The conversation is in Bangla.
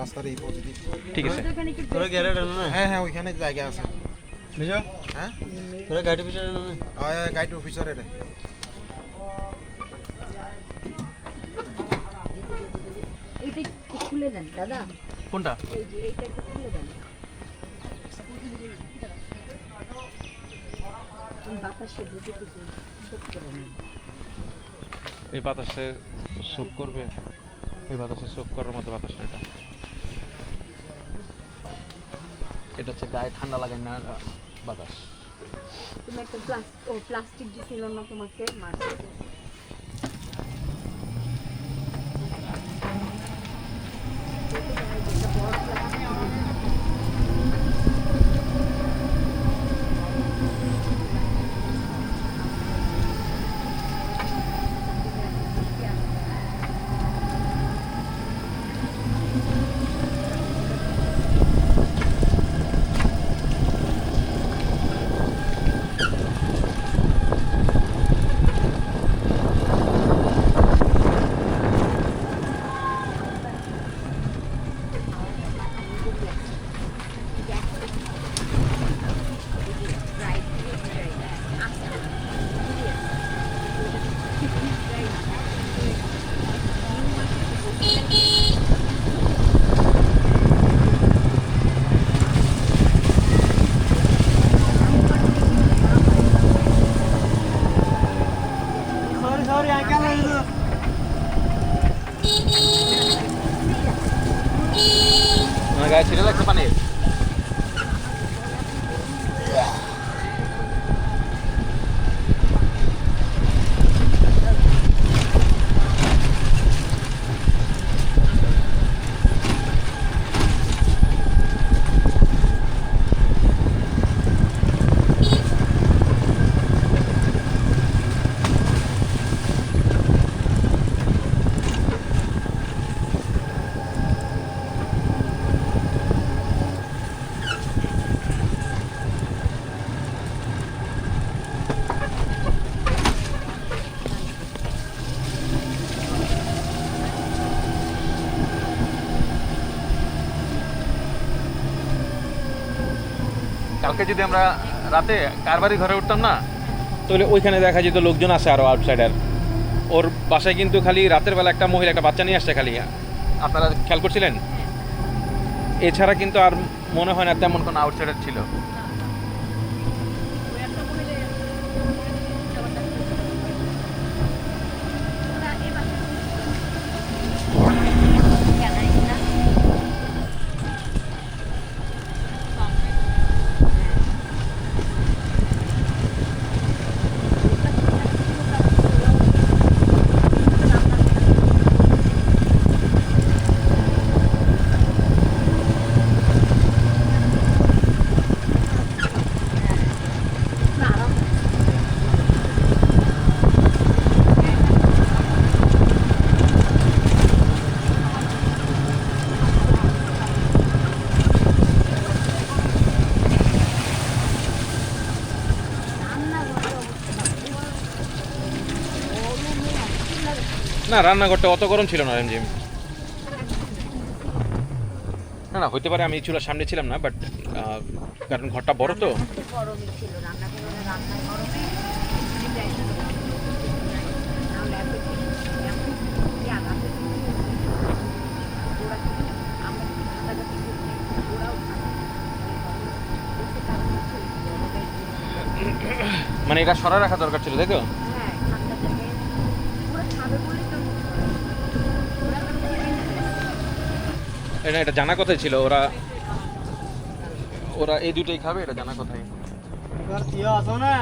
রাস্তার এই দিচ্ছি ঠিক আছে। তোরা গ্যারেট আনো না হ্যাঁ হ্যাঁ ওইখানে জায়গা আছে। বুঝো হ্যাঁ? তোরা গাড়ি পিছনে আনো না গাইড অফিসার এটা এইটা খুলে দেন দাদা। কোনটা? এই যে এইটা খুলে দেন বাতাসে শোক এই বাতাসে সোপ করবে? এই বাতাসে শোক করার মতো বাতাসটা এটা। এটা হচ্ছে গায়ে ঠান্ডা লাগে না বাতাস। তুমি একটা প্লাস্টিক দিছিল না তোমাকে মার্কেটে। Thank you. আমার গায়ে ছিঁড়ে লাগছে পানি কালকে যদি আমরা রাতে কারবারি ঘরে উঠতাম না তাহলে ওইখানে দেখা যেত লোকজন আসে আরও আউটসাইডার ওর বাসায় কিন্তু খালি রাতের বেলা একটা মহিলা একটা বাচ্চা নিয়ে আসছে খালি। আপনারা খেয়াল করছিলেন? এছাড়া কিন্তু আর মনে হয় না তেমন কোনো আউটসাইডার ছিল। না, রান্নাঘরটা অত গরম ছিল না এমজিএম না না, হইতে পারে আমি চুলার সামনে ছিলাম না বাট কারণ ঘরটা বড় তো। মানে এটা সরা রাখা দরকার ছিল, তাই তো হ্যাঁ ঠান্ডা জায়গায় ওরা খাবে বলেই তো ওরা তো এটা এটা জানা কথাই ছিল, ওরা ওরা এই দুটোই খাবে, এটা জানা কথাই। এবার আসো না?